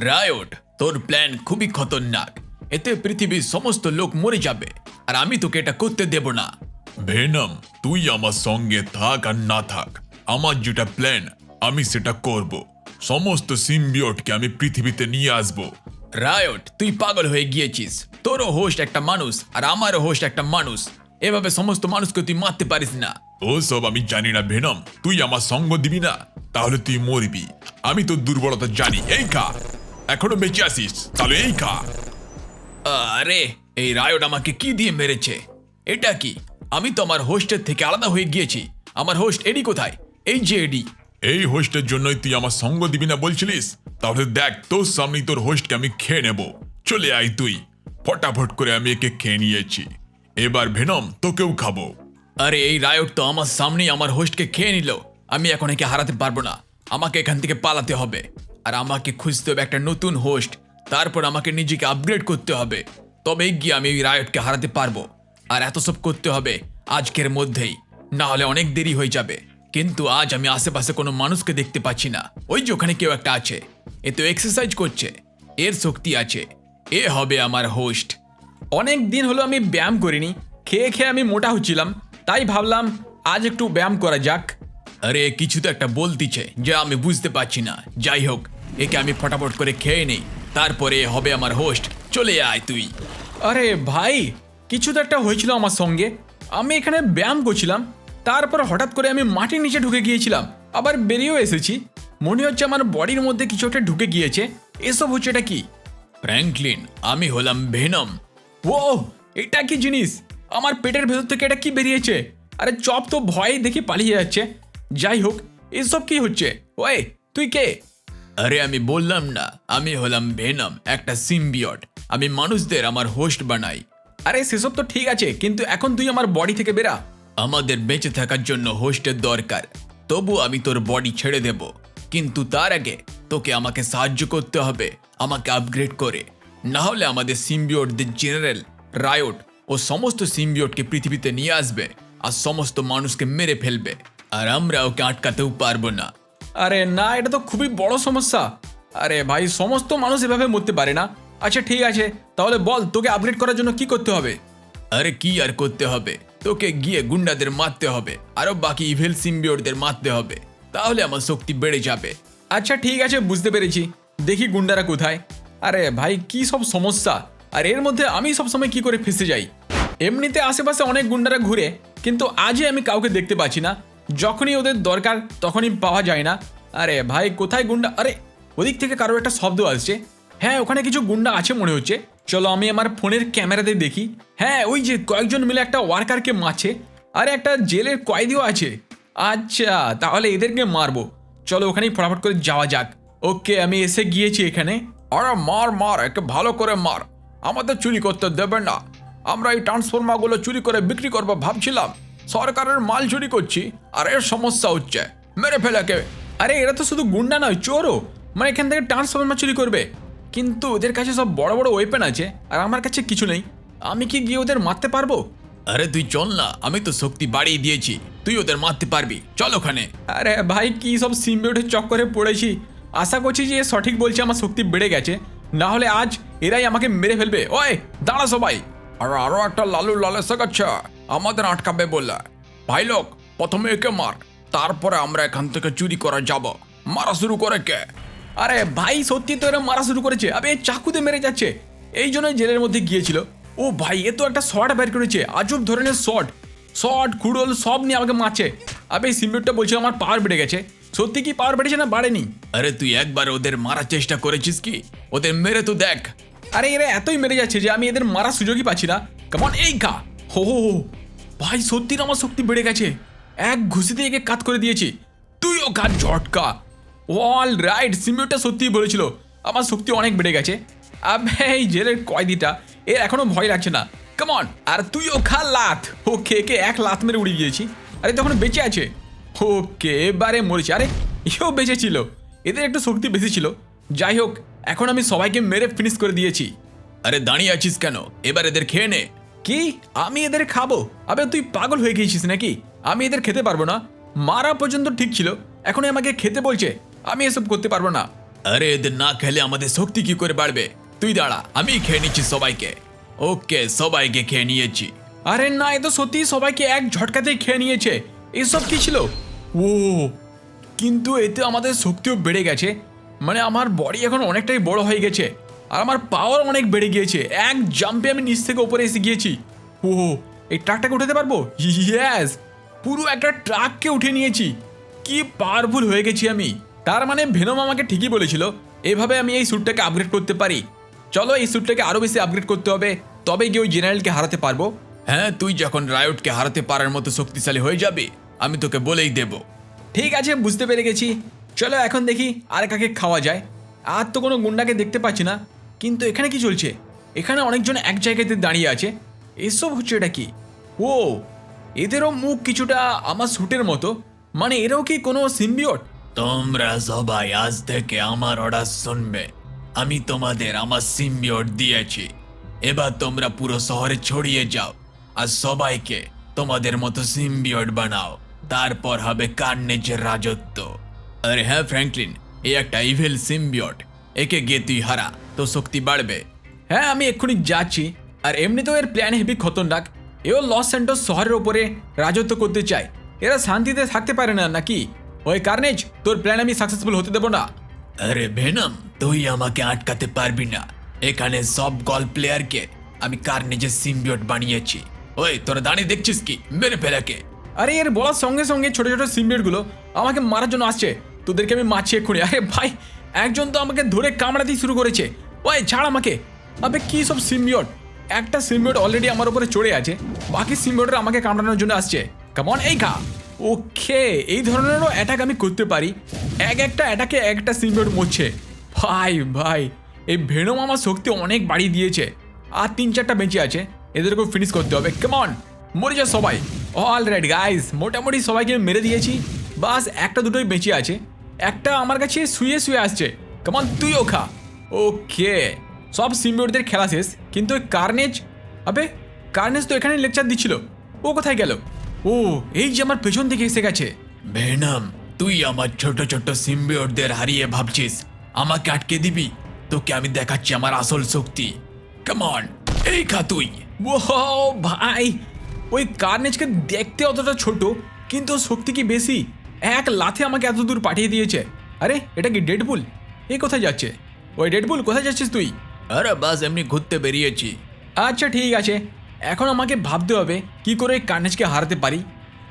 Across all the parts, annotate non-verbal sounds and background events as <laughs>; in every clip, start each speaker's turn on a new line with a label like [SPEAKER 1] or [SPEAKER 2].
[SPEAKER 1] Riot তোর plan খুবই খতরনাক। এতে পৃথিবীর সমস্ত লোক মরে যাবে আর আমি তোকে এটা করতে দেব না।
[SPEAKER 2] ভেনম তুই আমার সঙ্গে থাক আর না থাক। আমার যেটা প্ল্যান আমি সেটা করব। সমস্ত সিম্বিয়টকে আমি পৃথিবীতে নিয়ে আসব।
[SPEAKER 1] রায়ট তুই পাগল হয়ে গিয়েছিস। তোরও হোস্ট একটা মানুষ আর আমারও হোস্ট একটা মানুষ। এভাবে সমস্ত মানুষকে তুই মারতে পারিস না।
[SPEAKER 2] ও সব আমি জানি না ভেনম তুই আমার সঙ্গ দিবি না তাহলে তুই মরবি। আমি তোর দুর্বলতা জানি এই খা। এখনও বেঁচে আসিস তাহলে এই খা।
[SPEAKER 1] আরে এই রায়ট আমাকে কি দিয়ে মেরেছে? এটা কি? আমি তো আমার হোস্টের থেকে আলাদা হয়ে গিয়েছি। আমার হোস্ট এডি কোথায়? এই যে এডি।
[SPEAKER 2] এই হোস্টের জন্যই তুই আমার সঙ্গ দিবি না বলছিলিস? তাহলে দেখ তোর সামনেই তোর হোস্টকে আমি খেয়ে নেব। চলে আয় তুই। ফটাফট করে আমি একে খেয়ে নিয়েছি। এবার ভেনম তোকেও খাব।
[SPEAKER 1] আরে এই রায়ট তো আমার সামনেই আমার হোস্টকে খেয়ে নিল। আমি এখন একে হারাতে পারব না। আমাকে এখান থেকে পালাতে হবে। আর আমাকে খুঁজতে হবে একটা নতুন হোস্ট তারপর আমাকে নিজেকে আপগ্রেড করতে হবে। তবেই গিয়ে আমি ওই রায়টকে হারাতে পারব। আর এত সব করতে হবে আজকের মধ্যেই। না হলে অনেক দেরি হয়ে যাবে। কিন্তু আজ আমি আশেপাশে কোনো মানুষকে দেখতে পাচ্ছি না। ওই যে ওখানে কেউ একটা আছে। এ তো এক্সারসাইজ করছে। এর শক্তি আছে। এ হবে আমার হোস্ট
[SPEAKER 3] অনেক দিন হলো আমি ব্যায়াম করিনি। খেয়ে খেয়ে আমি মোটা হচ্ছিলাম। তাই ভাবলাম আজ একটু ব্যায়াম করা যাক।
[SPEAKER 1] আরে কিছু তো একটা বলতিছে, যে আমি বুঝতে পারছি না। যাই হোক একে আমি ফটাফট করে খেয়ে নেই। তারপরে হবে আমার হোস্ট চলে আয় তুই।
[SPEAKER 3] আরে ভাই কিছু তো একটা হয়েছিল আমার সঙ্গে। আমি এখানে ব্যায়াম করছিলাম। তারপর হঠাৎ করে আমি মাটির নিচে ঢুকে গিয়েছিলাম। আবার বেরিয়েও এসেছি। মনে হচ্ছে আমার বডির মধ্যে কিছু একটা ঢুকে গিয়েছে। এসব হচ্ছে এটা কি?
[SPEAKER 1] ফ্র্যাঙ্কলিন আমি হলাম ভেনম
[SPEAKER 3] ও এটা কি জিনিস? আমার পেটের ভেতর থেকে এটা কি বেরিয়েছে? আরে চপ তো ভয়ে দেখে পালিয়ে যাচ্ছে। যাই হোক এসব কি হচ্ছে? ওয়ে তুই কে?
[SPEAKER 1] আরে আমি বললাম না আমি হলাম ভেনম একটা সিম্বিয়ট। আমি মানুষদের আমার হোস্ট বানাই।
[SPEAKER 3] আরে সেসব তো ঠিক আছে কিন্তু এখন তুই আমার বডি থেকে বেরা
[SPEAKER 1] আমাদের বেঁচে থাকার জন্য হোস্টের দরকার। তবু আমি তোর বডি ছেড়ে দেব। কিন্তু তার আগে তোকে আমাকে সাহায্য করতে হবে আমাকে আপগ্রেড করে। না হলে আমাদের সিম্বিওটদের জেনারেল রায়ট ও সমস্ত সিম্বিওটকে পৃথিবীতে নিয়ে আসবে আর সমস্ত মানুষকে মেরে ফেলবে। আর আমরা ওকে আটকাতেও পারব না।
[SPEAKER 3] আরে না এটা তো খুবই বড় সমস্যা। আরে ভাই সমস্ত মানুষ এভাবে মরতে পারে না। আচ্ছা ঠিক আছে। তাহলে বল তোকে আপগ্রেড করার জন্য কি করতে হবে?
[SPEAKER 1] আরে কি আর করতে হবে? তোকে গিয়ে গুন্ডাদের মারতে হবে আরও বাকি ইভেল সিম্বিওরদের মারতে হবে। তাহলে আমার শক্তি বেড়ে যাবে।
[SPEAKER 3] আচ্ছা ঠিক আছে বুঝতে পেরেছি। দেখি গুন্ডারা কোথায়। আরে ভাই কি সব সমস্যা। আর এর মধ্যে আমি সবসময় কি করে ফেসে যাই? এমনিতে আশেপাশে অনেক গুন্ডারা ঘুরে কিন্তু আজই আমি কাউকে দেখতে পাচ্ছি না। যখনই ওদের দরকার তখনই পাওয়া যায় না। আরে ভাই, কোথায় গুন্ডা? আরে, ওদিক থেকে কারোর একটা শব্দ আসছে। হ্যাঁ ওখানে কিছু গুন্ডা আছে মনে হচ্ছে। চলো আমি আমার ফোনের ক্যামেরাতে দেখি। হ্যাঁ ওই যে কয়েকজন মিলে একটা ওয়ার্কারকে মারছে। আরে, একটা জেলের কয়েদিও আছে। আচ্ছা তাহলে এদেরকে মারবো। চলো ওখানেই ফটাফট করে যাওয়া যাক। ওকে, আমি এসে গিয়েছি এখানে।
[SPEAKER 1] আরে, মার মার, একে ভালো করে মার। আমাদের চুরি করতে দেবে না। আমরা এই ট্রান্সফর্মারগুলো চুরি করে বিক্রি করব ভাবছিলাম। সরকারের মাল চুরি করছি আর এর সমস্যা হচ্ছে। মেরে ফেলাকে।
[SPEAKER 3] আরে, এরা তো শুধু গুন্ডা নয়, চোরও। মানে এখান থেকে ট্রান্সফরমার চুরি করবে। কিন্তু ওদের কাছে সব বড় বড় ওয়েপেন আছে, আর আমার কাছে কিছু নেই। আমি কি গিয়ে ওদের মারতে পারব?
[SPEAKER 1] আরে, তুই চল না, আমি তো শক্তি বাড়িয়ে দিয়েছি। তুই ওদের মারতে পারবি। চল ওখানে।
[SPEAKER 3] আরে ভাই, কি সব সিম্বিওটের চক্করে পড়েছি। আশা করছি যে সঠিক বলছে আমার শক্তি বেড়ে গেছে। না হলে আজ এরাই আমাকে মেরে ফেলবে। ওই, দাঁড়া সবাই।
[SPEAKER 1] আর আরও একটা লালু লালেসা গাচ্ছে আমাদের আটকাবে বললে ভাই লোক প্রথমে একে মার তারপরে আমরা এখান থেকে চুরি করা যাব। মারা শুরু করে কে?
[SPEAKER 3] আরে ভাই সত্যি তো এরা মারা শুরু করেছে। আবে চাকুতে মেরে যাচ্ছে। এই জন্যই জেলের মধ্যে গিয়েছিল। ও ভাই এ তো একটা শর্ট বের করেছে। আজব ধরনের শর্ট শর্ট খুড়োল সব নিয়ে আমাকে মারছে। আবে এই সিম্বিওটটা বলছিল আমার পাওয়ার বেড়ে গেছে। সত্যি কি পাওয়ার বেড়েছে না বাড়েনি?
[SPEAKER 1] আরে তুই একবার ওদের মারার চেষ্টা করেছিস কি? ওদের মেরে তো দেখ।
[SPEAKER 3] আরে এরা এতই মেরে যাচ্ছে যে আমি এদের মারার সুযোগই পাচ্ছি না। কেমন এই গা হো হো হো। ভাই সত্যি আমার শক্তি বেড়ে গেছে। এক ঘুষিতে একে কাত করে দিয়েছি। তুইও কাজ ঝটকা। অল রাইট সিমিওটা সত্যিই বলেছিল। আমার শক্তি অনেক বেড়ে গেছে। আবে, এই জেলের কয়দিটা এর এখনও ভয় লাগছে না। কেমন আর তুইও খা লাত। ওকে, একে এক লাত মেরে উড়ে গিয়েছি আরে, তখন বেঁচে আছে। ওকে, এবারে মরেছে। আরে এও বেঁচে ছিল। এদের একটু শক্তি বেশি ছিল। যাই হোক, এখন আমি সবাইকে মেরে ফিনিশ করে দিয়েছি।
[SPEAKER 1] আরে, দাঁড়িয়ে আছিস কেন? এবার এদের খেয়ে নে।
[SPEAKER 3] কি? আমি এদের খাব। আবে, তুই পাগল হয়ে গিয়েছিস নাকি? আমি এদের খেতে পারব না। মারা পর্যন্ত ঠিক ছিল। এখন আমাকে খেতে বলছে। আমি এসব করতে পারব না।
[SPEAKER 1] আরে, এদের না খেলে আমাদের শক্তি কি করে বাড়বে? তুই দাঁড়া, আমি খেয়ে নিচ্ছি সবাইকে। ওকে, সবাইকে খেয়ে নিয়েছি।
[SPEAKER 3] আরে না, এ তো সত্যি সবাইকে এক ঝটকাতেই খেয়ে নিয়েছে। এসব কি ছিল? ও, কিন্তু এতে আমাদের শক্তিও বেড়ে গেছে। মানে আমার বডি এখন অনেকটাই বড় হয়ে গেছে। আর আমার পাওয়ার অনেক বেড়ে গিয়েছে। এক জাম্পে আমি নিচ থেকে উপরে এসে গিয়েছি। ও এই ট্রাকটাকে উঠাতে পারব? ইয়েস পুরো একটা ট্রাককে উঠে নিয়েছি। কি পাওয়ারফুল হয়ে গেছি আমি। তার মানে ভেনম আমাকে ঠিকই বলেছিল, এভাবে আমি এই স্যুটটাকে আপগ্রেড করতে পারি। চলো এই স্যুটটাকে আরও বেশি আপগ্রেড করতে হবে, তবে গিয়ে ওই জেনারেলকে হারাতে পারব।
[SPEAKER 1] হ্যাঁ তুই যখন রায়টকে হারাতে পারার মতো শক্তিশালী হয়ে যাবে, আমি তোকে বলেই দেব।
[SPEAKER 3] ঠিক আছে, বুঝতে পেরে গেছি। চলো এখন দেখি আর কাকে খাওয়া যায়। আর তো কোনো গুন্ডাকে দেখতে পাচ্ছি না। কিন্তু এখানে কি চলছে? এখানে অনেকজন এক জায়গাতে দাঁড়িয়ে আছে। এসব হচ্ছে এটা কি? ও, এদেরও মুখ কিছুটা আমার স্যুটের মতো। মানে এরাও কি কোনো সিম্বিওট
[SPEAKER 1] তোমরা সবাই আজ থেকে আমার অর্ডার শুনবে। আমি তোমাদের আমার সিম্বিওট দিয়েছি। এবার তোমরা পুরো শহরে ছড়িয়ে যাও আর সবাইকে তোমাদের মতো সিম্বিওট বানাও। তারপর হবে কার্নেজের রাজত্ব। আরে হ্যাঁ ফ্র্যাঙ্কলিন এই একটা ইভেল সিম্বিওট একে গিয়ে তুই হারা তো শক্তি বাড়বে।
[SPEAKER 3] হ্যাঁ আমি এক্ষুনি যাচ্ছি। আর এমনিতেও এর প্ল্যান হেভি খতরনাক। এও লস স্যান্টোস শহরের ওপরে রাজত্ব করতে চায়। এরা শান্তিতে থাকতে পারে না নাকি? ওই কার্নেজ তোর প্ল্যান আমি সাকসেসফুল হতে দেবো না।
[SPEAKER 1] আরে ভেনম তুই আমাকে আটকাতে পারবি না। এখানে সব গল প্লেয়ারকে আমি কার্নেজের সিম্বিওট বানিয়েছি। ওই তোরা দাঁড়িয়ে দেখছিস কি? মেরে ফেলাকে
[SPEAKER 3] আরে এর বলার সঙ্গে সঙ্গে ছোট ছোট সিমবিয়টগুলো আমাকে মারার জন্য আসছে। তোদেরকে আমি মারছি এক্ষুনি। আরে ভাই একজন তো আমাকে ধরে কামড়াতেই শুরু করেছে। ওই, ছাড় আমাকে। আবে, কি সব সিমবিয়ট একটা সিমবিয়ট অলরেডি আমার উপরে চড়ে আছে। বাকি সিমবিয়টরা আমাকে কামড়ানোর জন্য আসছে। কেমন এই খা। ওকে, এই ধরনেরও অ্যাটাক আমি করতে পারি। এক একটা অ্যাটাকে একটা সিমবিয়ট মরছে। ভাই ভাই, এই ভেনম আমার শক্তি অনেক বাড়িয়ে দিয়েছে। আর তিন চারটা বেঁচে আছে। এদেরকেও ফিনিশ করতে হবে। কেমন মরে যা সবাই। অল রেড গাইস মোটামুটি সবাইকে মেরে দিয়েছি। বাস, একটা দুটোই বেঁচে আছে। একটা আমার কাছে শুয়ে শুয়ে আসছে। কেমন তুইও খা ওকে সব সিমিওরদের খেলা শেষ কিন্তু ওই কার্নেজ আবে কার্নেজ তো এখানে লেকচার দিচ্ছিল। ও কোথায় গেল? ও এই যে আমার পেছন থেকে এসে গেছে।
[SPEAKER 1] ভেনম তুই আমার ছোট ছোট সিম্বিওটদের হারিয়ে ভাবছিস। আমাকে আটকে দিবি? তোকে আমি দেখাচ্ছি আমার আসল শক্তি। কেমন এই খা তুই।
[SPEAKER 3] ও ভাই। ওই কার্নেজকে দেখতে অতটা ছোট কিন্তু শক্তি কি বেশি? এক লাথে আমাকে এত দূর পাঠিয়ে দিয়েছে। আরে এটা কি ডেডপুল এ কোথায় যাচ্ছে? ওই ডেডপুল কোথায় যাচ্ছিস তুই?
[SPEAKER 1] আরে বাস এমনি ঘুরতে বেরিয়েছি।
[SPEAKER 3] আচ্ছা ঠিক আছে। এখন আমাকে ভাবতে হবে কি করে কার্নেজকে হারাতে পারি?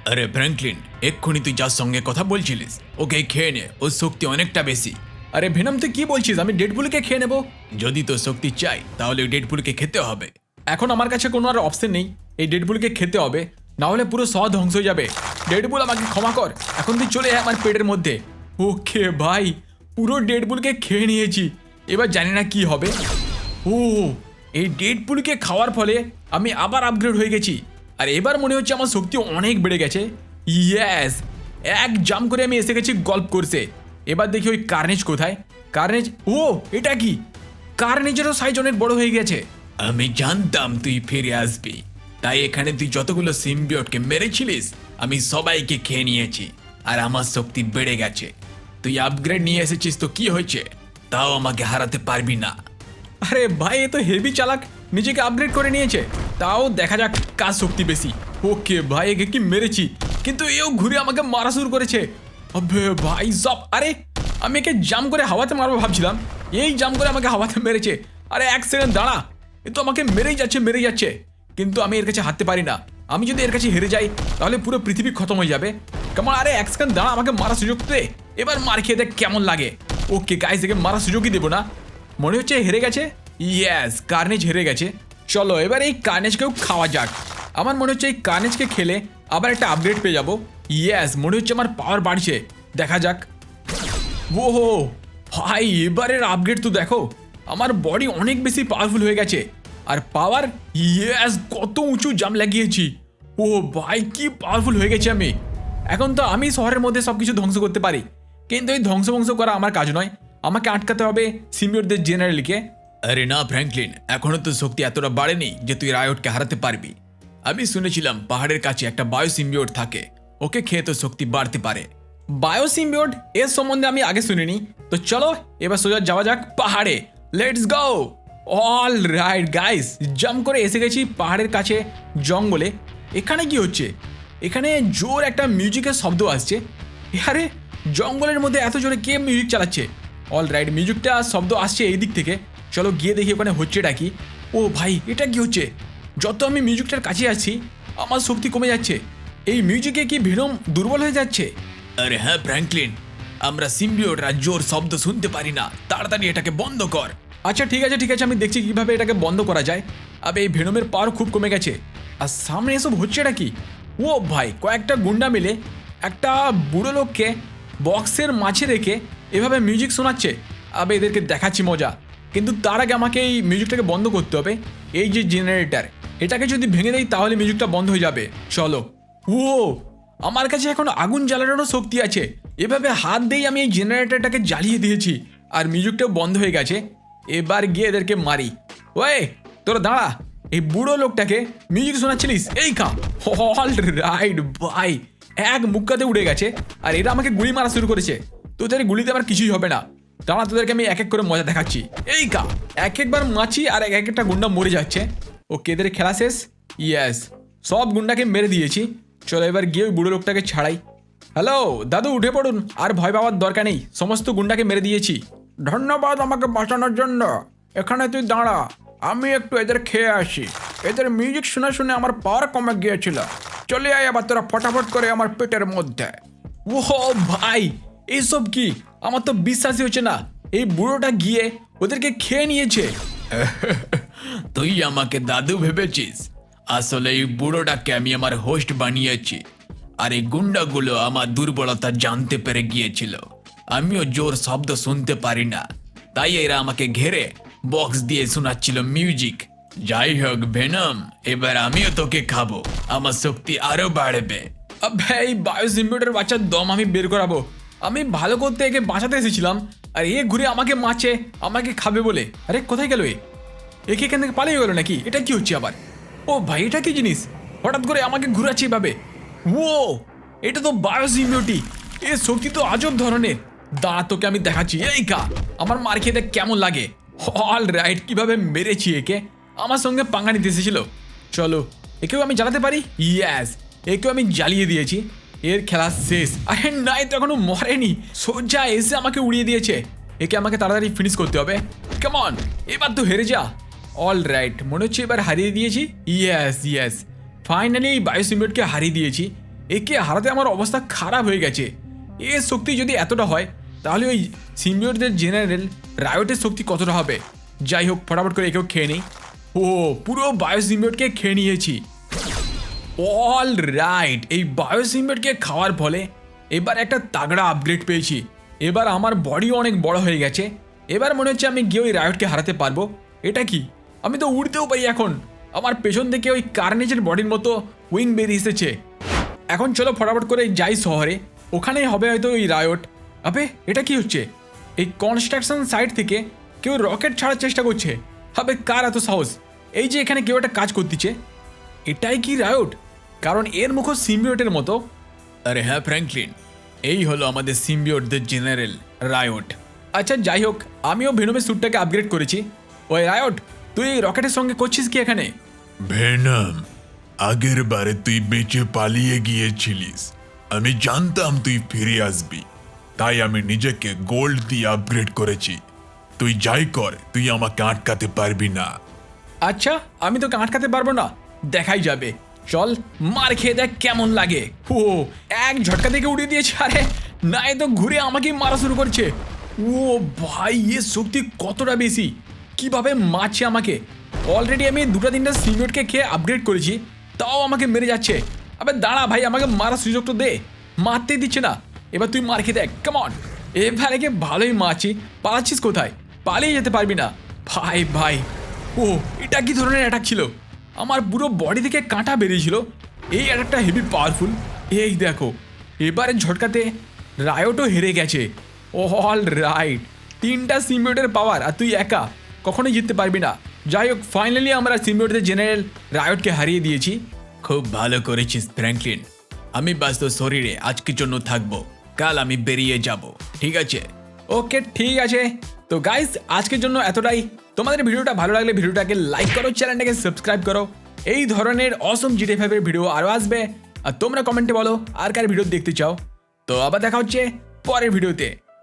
[SPEAKER 1] আরে ফ্র্যাঙ্কলিন এক্ষুনি তুই যার সঙ্গে কথা বলছিলিস ওকে খেয়ে নে ওর শক্তি অনেকটা বেশি।
[SPEAKER 3] আরে ভেনম তুই কি বলছিস? আমি ডেডপুলকে খেয়ে নেব।
[SPEAKER 1] যদি তোর শক্তি চাই তাহলে ওই ডেডপুলকে খেতে হবে।
[SPEAKER 3] এখন আমার কাছে কোনো আর অপশন নেই। এই ডেডপুলকে খেতে হবে। না হলে পুরো সব ধ্বংস হয়ে যাবে। ডেডপুল আমাকে ক্ষমা কর। এখন তুই চলে আমার পেটের মধ্যে। ওকে, ভাই, পুরো ডেডপুলকে খেয়ে নিয়েছি। এবার জানি না কি হবে। ও, এই ডেডপুলকে খাওয়ার ফলে আমি আবার আপগ্রেড হয়ে গেছি। আর এবার মনে হচ্ছে আমার শক্তি অনেক বেড়ে গেছে। ইয়েস এক জাম করে আমি এসে গেছি গল্প করছে এবার দেখি ওই কার্নেজ কোথায়? কার্নেজ ও, এটা কি? কার্নেজেরও সাইজ অনেক বড় হয়ে গেছে।
[SPEAKER 1] আমি জানতাম তুই ফিরে আসবি। তাই এখানে তুই যতগুলো সিম্বিয়টকে মেরেছিলিস, আমি সবাইকে খেয়ে নিয়েছি, আর আমার শক্তি বেড়ে গেছে। তুই আপগ্রেড নিয়ে এসেছিস তো কি হয়েছে? তাও আমাকে হারাতে পারবি না।
[SPEAKER 3] আরে ভাই, এ তো হেভি চালাক, নিজেকে আপগ্রেড করে নিয়েছে। তাও দেখা যাক কার শক্তি বেশি। ওকে ভাই, একে কি মেরেছি? কিন্তু এও ঘুরে আমাকে মারা শুরু করেছে। আবে ভাই, সব, আরে, আমি একে জাম করে হাওয়াতে মারবো ভাবছিলাম। এই জাম করে আমাকে হাওয়াতে মেরেছে। আরে এক সেকেন্ড, দাঁড়া। এ তো আমাকে মেরেই যাচ্ছে মেরেই যাচ্ছে। কিন্তু আমি এর কাছে হারতে পারি না। আমি যদি এর কাছে হেরে যাই, তাহলে পুরো পৃথিবী খতম হয়ে যাবে। কেমন আরে, এক সেকেন্ড দাঁড়া, আমাকে মারা সুযোগ দে। এবার মার খেয়ে দেখ কেমন লাগে। ওকে গাইস একে মারা সুযোগই দেবো না। মনে হচ্ছে হেরে গেছে? ইয়েস কার্নেজ হেরে গেছে। চলো, এবার এই কার্নেজকেও খাওয়া যাক। আমার মনে হচ্ছে এই কার্নেজকে খেলে আবার একটা আপডেট পেয়ে যাব। ইয়েস মনে হচ্ছে আমার পাওয়ার বাড়ছে। দেখা যাক। ওহো ভাই, এবারের আপগ্রেড তো দেখো। আমার বডি অনেক বেশি পাওয়ারফুল হয়ে গেছে। আর পাওয়ার ইয়েস কত উঁচু জাম লাগিয়েছি। ও ভাই কি পাওয়ারফুল হয়ে গেছি আমি। এখন তো আমি শহরের মধ্যে সব কিছু ধ্বংস করতে পারি। কিন্তু এই ধ্বংস বংস করা আমার কাজ নয়। আমাকে আটকাতে হবে সিমিয়রদের জেনারেলকে
[SPEAKER 1] আরে না ফ্র্যাঙ্কলিন এখনও তো শক্তি এতটা বাড়েনি যে তুই রায়টকে হারাতে পারবি। আমি শুনেছিলাম পাহাড়ের কাছে একটা বায়ো সিম্বিওট থাকে। ওকে খেয়ে তো শক্তি বাড়তে পারে।
[SPEAKER 3] বায়ো বায়োসিম্বিওট এর সম্বন্ধে আমি আগে শুনিনি। তো চলো এবার সোজা যাওয়া যাক পাহাড়ে। Let's go all right guys jump করে এসে গেছি পাহাড়ের কাছে, জঙ্গলে। এখানে কি হচ্ছে? এখানে জোর একটা মিউজিকের শব্দ আসছে। আরে, জঙ্গলের মধ্যে এত জোরে কে মিউজিক চালাচ্ছে? অল রাইট মিউজিকটা শব্দ আসছে এই দিক থেকে। চলো গিয়ে দেখি ওখানে হচ্ছেটা কি। ও ভাই, এটা কি হচ্ছে? যত আমি মিউজিকটার কাছে আছি, আমার শক্তি কমে যাচ্ছে। এই মিউজিকে কি ভিনম দুর্বল হয়ে যাচ্ছে?
[SPEAKER 1] আরে হ্যাঁ ফ্র্যাঙ্কলিন আমরা সিম্বিওটরা জোর শব্দ শুনতে পারি না। তাড়াতাড়ি এটাকে বন্ধ কর।
[SPEAKER 3] আচ্ছা ঠিক আছে ঠিক আছে, আমি দেখছি কীভাবে এটাকে বন্ধ করা যায়। আবে, এই ভেনমের পাওয়ার খুব কমে গেছে। আর সামনে এসব হচ্ছেটা কি? ও ভাই, কয়েকটা গুন্ডা মিলে একটা বুড়ো লোককে বক্সের মাঝে রেখে এভাবে মিউজিক শোনাচ্ছে। আবে, এদেরকে দেখাচ্ছি মজা। কিন্তু তার আগে আমাকে এই মিউজিকটাকে বন্ধ করতে হবে। এই যে জেনারেটার, এটাকে যদি ভেঙে দেই তাহলে মিউজিকটা বন্ধ হয়ে যাবে। চলো। ও, আমার কাছে এখন আগুন জ্বালানোরও শক্তি আছে। এভাবে হাত দিয়েই আমি এই জেনারেটারটাকে জ্বালিয়ে দিয়েছি। আর মিউজিকটাও বন্ধ হয়ে গেছে। এবার গিয়ে এদেরকে মারি। ওয়ে তোরা দাঁড়া। এই বুড়ো লোকটাকে মিউজিক শোনাচ্ছিলিস? এই খা। অল রাইট ভাই এক মুক্কাতে উড়ে গেছে, আর এরা আমাকে গুলি মারা শুরু করেছে। তোদের গুলিতে আমার কিছুই হবে না। দাঁড়া, তোদেরকে আমি এক এক করে মজা দেখাচ্ছি। এই কা এক একবার মাছি আর এক একটা গুন্ডা মরে যাচ্ছে। ও কেদের খেলা শেষ? ইয়েস সব গুন্ডাকে মেরে দিয়েছি। চলো এবার গিয়ে ওই বুড়ো লোকটাকে ছাড়াই। হ্যালো দাদু, উঠে পড়ুন। আর ভয় পাওয়ার দরকার নেই। সমস্ত গুন্ডাকে মেরে দিয়েছি। ধন্যবাদ আমাকে বাঁচানোর জন্য। এখানে তুই দাঁড়া আমি একটু এদের খেয়ে আসি। এদের মিউজিক শুনে শুনে আমার পাওয়ার কমে গিয়েছিল। চলে আয় আবার তোরা ফটাফট করে আমার পেটের মধ্যে। ও ভাই এইসব কি? আমার তো বিশ্বাসই হচ্ছে না। এই বুড়োটা গিয়ে ওদেরকে খেয়ে নিয়েছে। <laughs>
[SPEAKER 1] তুই আমাকে দাদু ভেবেছিস? আসলে এই বুড়োটাকে আমি আমার হোস্ট বানিয়েছি। আর এই গুন্ডাগুলো আমার দুর্বলতা জানতে পেরে গিয়েছিল। আমিও জোর শব্দ শুনতে পারি না। তাই এরা আমাকে ঘেরে বক্স দিয়ে শোনাচ্ছিল মিউজিক। যাই হোক, ভেনম, এবার আমিও তোকে খাব। আমার শক্তি আরও বাড়বে।
[SPEAKER 3] এই বায়োসিম্পিউটার বাচ্চার দম আমি বের করাবো। আমি ভালো করতে একে বাঁচাতে এসেছিলাম, আর এ ঘুরে আমাকে মারছে, আমাকে খাবে বলে। আরে, কোথায় গেল এ? একে এখান থেকে পালিয়ে গেল নাকি? এটা কি হচ্ছে আবার? ও ভাই, এটা কি জিনিস? হঠাৎ করে আমাকে ঘুরাচ্ছে এভাবে। ও, এটা তো বায়োসিমিউটি এর শক্তি তো আজব ধরনের। দাঁড়া তোকে আমি দেখাচ্ছি। এই কা, আমার মার খেতে কেমন লাগে? অল রাইট কীভাবে মেরেছি একে? আমার সঙ্গে পাঙ্গা নিতে এসেছিল। চলো, একেও আমি জ্বালাতে পারি? ইয়াস একেও আমি জ্বালিয়ে দিয়েছি। এর খেলা শেষ। আরে নাই তো এখনও মরেনি। সোজা এসে আমাকে উড়িয়ে দিয়েছে। একে আমাকে তাড়াতাড়ি ফিনিশ করতে হবে। কেমন এবার তো হেরে যা। অল রাইট মনে হচ্ছে এবার হারিয়ে দিয়েছি? ইয়েস ইয়েস ফাইনালি এই বায়োসিমিউটকে হারিয়ে দিয়েছি। একে হারাতে আমার অবস্থা খারাপ হয়ে গেছে। এর শক্তি যদি এতটা হয় তাহলে ওই সিমিউটদের জেনারেল রায়োটের শক্তি কতটা হবে? যাই হোক, ফটাফট করে একেও খেয়ে নেই। ও, পুরো বায়োসিমিউটকে খেয়ে নিয়েছি। অল রাইট এই বায়োসিমেটকে খাওয়ার ফলে এবার একটা তাগড়া আপগ্রেড পেয়েছি। এবার আমার বডি অনেক বড় হয়ে গেছে। এবার মনে হচ্ছে আমি গিয়ে ওই রায়টকে হারাতে পারব। এটা কি? আমি তো উড়তেও পারি এখন। আমার পেছন থেকে ওই কার্নেজের বডির মতো উইং বেরিয়ে এসেছে। এখন চলো ফটাফট করে যাই শহরে। ওখানেই হবে হয়তো ওই রায়ট। আবে, এটা কি হচ্ছে? এই কনস্ট্রাকশন সাইট থেকে কেউ রকেট ছাড়ার চেষ্টা করছে। হবে কার এত সাহস? এই যে এখানে কেউ একটা কাজ করতেছে। এটাই কি রায়ট কারণ এর মুখ সিম্বিওটের মতো।
[SPEAKER 1] আরে হ্যাঁ ফ্র্যাঙ্কলিন এই হলো আমাদের সিম্বিওটদের জেনারেল রায়ট
[SPEAKER 3] আচ্ছা যাই হোক, আমিও ভেনমের স্যুটটাকে আপগ্রেড করেছি। ওই রায়ট তুই এই রকেটের সঙ্গে করছিস কি এখানে?
[SPEAKER 2] ভেনম আগের বারে তুই বেঁচে পালিয়ে গিয়েছিলিস। আমি জানতাম তুই ফিরে আসবি। তাই আমি নিজেকে গোল্ড দিয়ে আপগ্রেড করেছি। তুই যাই কর, তুই আমাকে আটকাতে পারবি না।
[SPEAKER 3] আচ্ছা আমি তোকে আটকাতে পারব না। দেখাই যাবে। চল, মার খেয়ে দেখ কেমন লাগে। ও এক ঝটকা থেকে উড়িয়ে দিয়েছে। আরে, না তো ঘুরে আমাকেই মারা শুরু করছে। ও ভাই, এ শক্তি কতটা বেশি? কীভাবে মারছে আমাকে? অলরেডি আমি দুটো তিনটা সিমিউটকে খেয়ে আপগ্রেড করেছি, তাও আমাকে মেরে যাচ্ছে। আবার দাঁড়া ভাই, আমাকে মারার সুযোগ তো দে। মারতেই দিচ্ছে না। এবার তুই মার খেয়ে দেখ কেমন এবার একে ভালোই মারছি, পালাচ্ছিস কোথায়? পালিয়ে যেতে পারবি না। ভাই ভাই, ও, এটা কি ধরনের অ্যাটাক ছিল? আমার পুরো বডি থেকে কাঁটা বেরিয়েছিল। এই অ্যাটাকটা হেভি পাওয়ারফুল এই দেখো, এবারে ঝটকাতে রায়টও হেরে গেছে। অল রাইট তিনটা সিমিউটের পাওয়ার আর তুই একা, কখনোই জিততে পারবি না। যাই হোক ফাইনালি আমরা সিমিউটের জেনারেল রায়টকে হারিয়ে দিয়েছি।
[SPEAKER 1] খুব ভালো করেছিস ফ্র্যাঙ্কলিন আমি ব্যস্ত শরীরে আজকের জন্য থাকব। কাল আমি বেরিয়ে যাব, ঠিক আছে?
[SPEAKER 3] ওকে, ঠিক আছে। তো গাইস আজকের জন্য এতটাই। তোমাদের ভিডিওটা ভালো লাগলে ভিডিওটাকে লাইক করো চ্যানেলটাকে সাবস্ক্রাইব করো। এই ধরনের অসম জিটে ফাইভের ভিডিও আরও আসবে। আর তোমরা কমেন্টে বলো, আর কার ভিডিও দেখতে চাও। তো আবার দেখা হচ্ছে পরের ভিডিওতে